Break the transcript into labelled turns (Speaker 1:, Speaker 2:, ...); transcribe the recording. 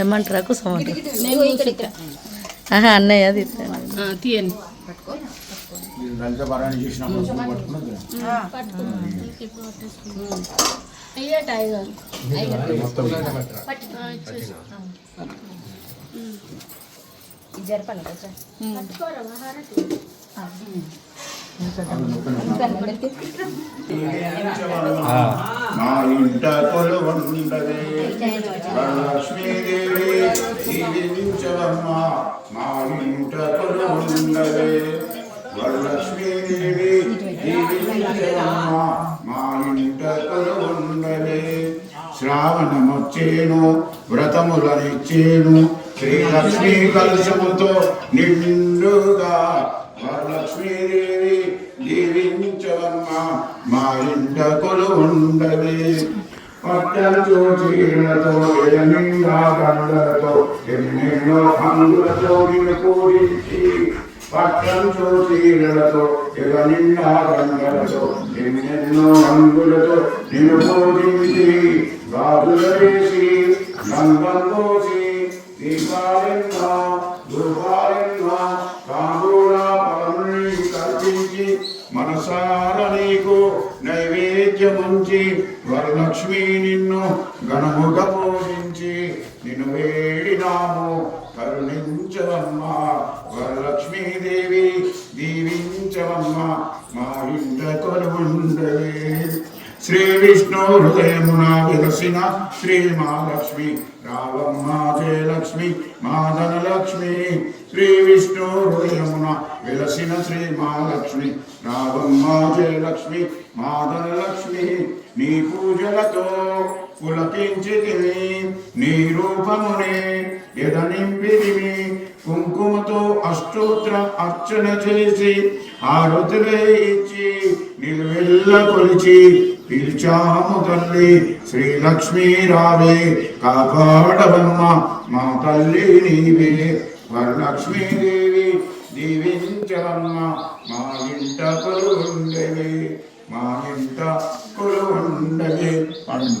Speaker 1: ఏమంటారా కుసమంటారు
Speaker 2: మేము ఇక్కడ ఇక్కడ
Speaker 1: ఆహా అన్నయ్య అది
Speaker 2: తీయండి.
Speaker 3: లలిత మా ఇంట కొలువుండవే వరలక్ష్మీదేవి దీవించవమ్మ మా ఇంట కొలువుండవే వరలక్ష్మీదేవి దీవించవమ్మ మా ఇంట కొలువుండవే శ్రావణమొచ్చేను వ్రతములనిచ్చేను శ్రీలక్ష్మీ కలుషముతో నిండుగా వరలక్ష్మీదేవి మా ఇంట కొలువుండవే పట్టణ చీరలతో ఎనిమిదా గండలతో ఎన్నెన్నో హంగులతో నిన్ను పూజించి. పట్టణ చీరలతో ఎనిమిదా గండలతో ఎన్నెన్నో హంగులతో నిన్ను పూజించి. గాజుల వేసి గంధం మనసార నీకు నైవేద్యముంచి వరలక్ష్మి నిన్ను గణముగా పూజించి నిన్ను వేడినాము కరుణించవమ్మా. వరలక్ష్మీదేవి దీవించవమ్మా. మా ఇంట కొలువుండవే శ్రీ విష్ణు హృదయమున విలసిన శ్రీ మహాలక్ష్మి రావమ్మ జయలక్ష్మి మాధనలక్ష్మి శ్రీ విష్ణు హృదయమున విలసిన శ్రీ మహాలక్ష్మి రావమ్మ జయలక్ష్మి మాధనలక్ష్మి నీ పూజలతో పులకించి నీ రూపమునే ఎదనింపిదిమి కుంకుమతో అష్టోత్ర అర్చన చేసి ఆ రుతులే ఇచ్చి నిలువెల్ల కొలిచి పిలిచాము తల్లి శ్రీలక్ష్మీ రావే కాపాడవమ్మ మా తల్లి నీవే. వరలక్ష్మీదేవి దీవించవమ్మ మా ఇంట కొలువుండవే మా ఇంట కొలువుండవే. పండు